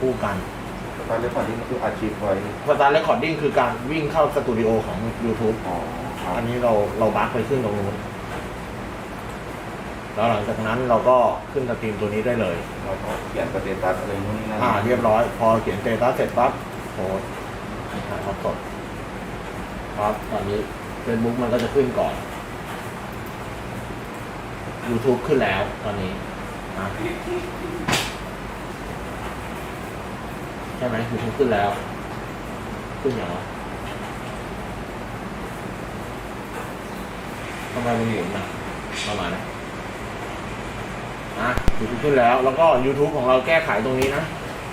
คู่กันตอนเรียกก่อนที่มันคืออาชีพไว้สตาร์เรคคอร์ดิ้งคือการวิ่งเข้าสตูดิโอของ YouTube อ๋อครับอันนี้เราเราบักไปขึ้นตรงนู้นแล้วหลังจากนั้นเราก็ขึ้นสตรีมตัวนี้ได้เลยเราก็เขียนสเตตัสอะไรนู่นนี่นั่นอ่าเรียบร้อย พอเขียนเตตัสเสร็จปั๊บโพสต์ถ่ายทอดสดครับตอนนี้ Facebook มันก็จะขึ้นก่อน YouTube ขึ้นแล้วตอนนี้นะ ใช่ไหม YouTube ขึ้นแล้ว ขึ้นอย่างไรทำไมมันหมุนนะประมาณนะอะ YouTube ขึ้นแล้ว แล้วก็ YouTube ของเราแก้ไขตรงนี้นะ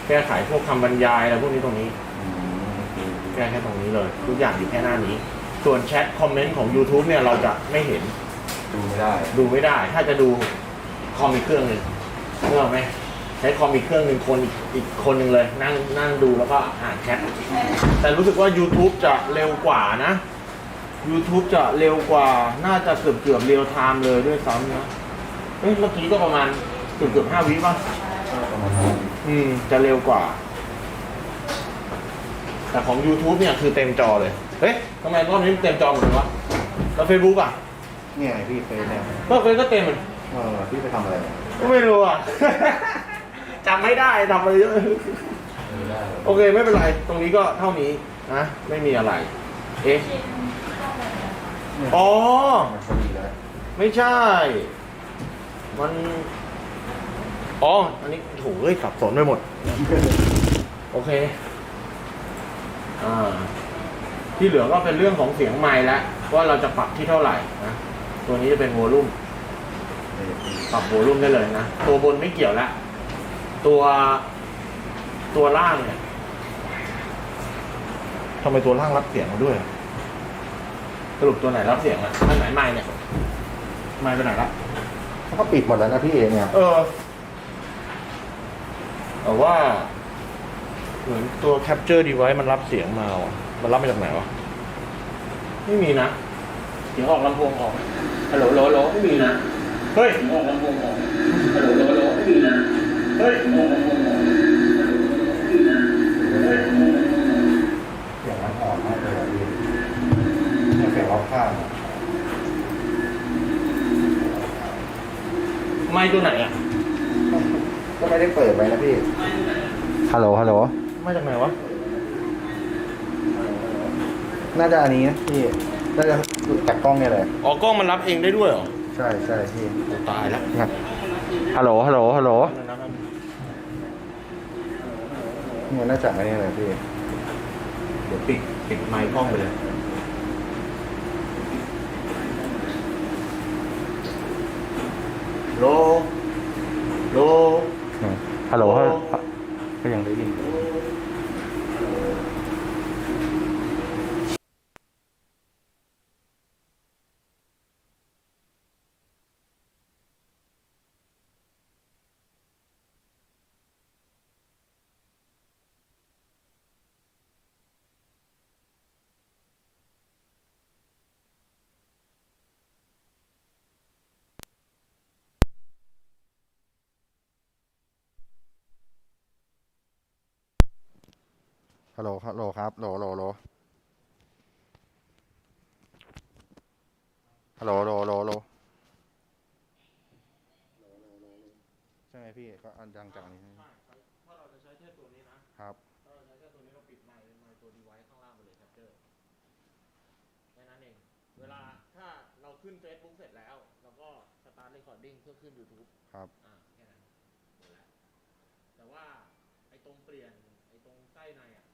แก้ไขพวกคำบรรยายอะไรพวกนี้ตรงนี้อืมคือแก้แค่ตรงนี้เลย ทุกอย่างอยู่แค่หน้านี้ ส่วนแชทคอมเมนต์ของ YouTube เนี่ยเราจะไม่เห็น ดูไม่ได้ ดูไม่ได้ ถ้าจะดูคอมอีกเครื่องหนึ่งเมื่ออกไหมใช้คอมอีกเครื่องหนึ่งคนอีกอีกคนหนึ่งเลย นั่งนั่งดูแล้วก็อ่านแชทแต่รู้สึกว่า YouTube จะเร็วกว่านะ YouTube จะเร็วกว่าน่าจะเกือบเกือบเรียลไทม์เลยด้วยซ้ำนะเอ้ยเมื่อกี้ก็ประมาณเกือบเกือบห้าวิป่ะประมาณนั้นอืม จะเร็วกว่า แต่ของ YouTube เนี่ยคือเต็มจอเลย เฮ้ยทำไมรอบนี้เต็มจอหมดเลยวะแล้ว Facebook อะ เนี่ยไงพี่เฟซเนี่ยก็เฟซก็เต็มเหมือนเออพี่ไปทำอะไรเนี่ยก็ไม่รู้อะ จำไม่ได้ทำไปเยอะไม่ได้เลยโอเคไม่เป็นไร ตรงนี้ก็เท่านี้นะไม่มีอะไร เอ๊ะเนี่ยอ๋อมันพอดีแล้วไม่ใช่ มัน อ๋อ อันนี้โถเอ้ยสับสนไปหมด โอเค อ่า ที่เหลือก็เป็นเรื่องของเสียงไมค์แล้วว่าเราจะปรับที่เท่าไหร่นะ ตัวนี้จะเป็นวอลลุ่ม ปรับโวลูมได้เลยนะ ตัวบนไม่เกี่ยวแล้ว ตัวตัวล่างเนี่ยทำไมตัวล่างรับเสียงมาด้วยสรุปตัวไหนรับเสียงอะอันไหนไม่เนี่ยไม่ไปไหนละเขาก็ปิดหมดแล้วนะพี่เอเนี่ยเออแต่ว่า เหมือนตัว capture device มันรับเสียงมาว่ะมันรับมาจากไหนวะไม่มีนะเสียงออกลำโพงออกฮัลโหลโหลโหลไม่มีนะเฮ้ยเสียงออกลำโพงออกฮัลโหลโหลโหลไม่มีนะ เฮ้ยเสียงออกลำโพงออกไม่มีนะเฮ้ยเสียงมันอ่อนมากเลยอะพี่เนี่ยเสียงรอบข้างอะไม่ตัวไหนอะก็ไม่ได้เปิดไว้นะพี่ ฮัลโหล ฮัลโหลมาจากไหนวะ น่าจะอันนี้นะพี่ น่าจะจากกล้องเนี่ยแหละ อ๋อกล้องมันรับเองได้ด้วยเหรอใช่ใช่พี่ โอ้ตายแล้วงัดฮัลโหล ฮัลโหล ฮัลโหล เนี่ยน่าจะอันนี้เลยพี่ เดี๋ยวปิดปิดไมค์กล้องไปเลย โล โล ฮัลโหลโอ้ก็ยังได้ยิน ฮัลโหลฮัลโหลครับโหลโหลโหลฮัลโหลโหลโหลโหลใช่ไหมพี่ก็อันดังจากนี้ถ้าเราจะใช้แค่ตัวนี้นะครับ ถ้าเราใช้แค่ตัวนี้เราปิดไมค์ไมค์ตัวดีไว้ข้างล่างไปเลยแคปเจอร์แค่นั้นเอง เวลาถ้าเราขึ้น Facebook เสร็จแล้วเราก็สตาร์ทเรคคอร์ดิ้งเพื่อขึ้น YouTube ครับอ่าแค่นั้นหมดแล้วแต่ว่าไอ้ตรงเปลี่ยนไอ้ตรงใต้ในอะ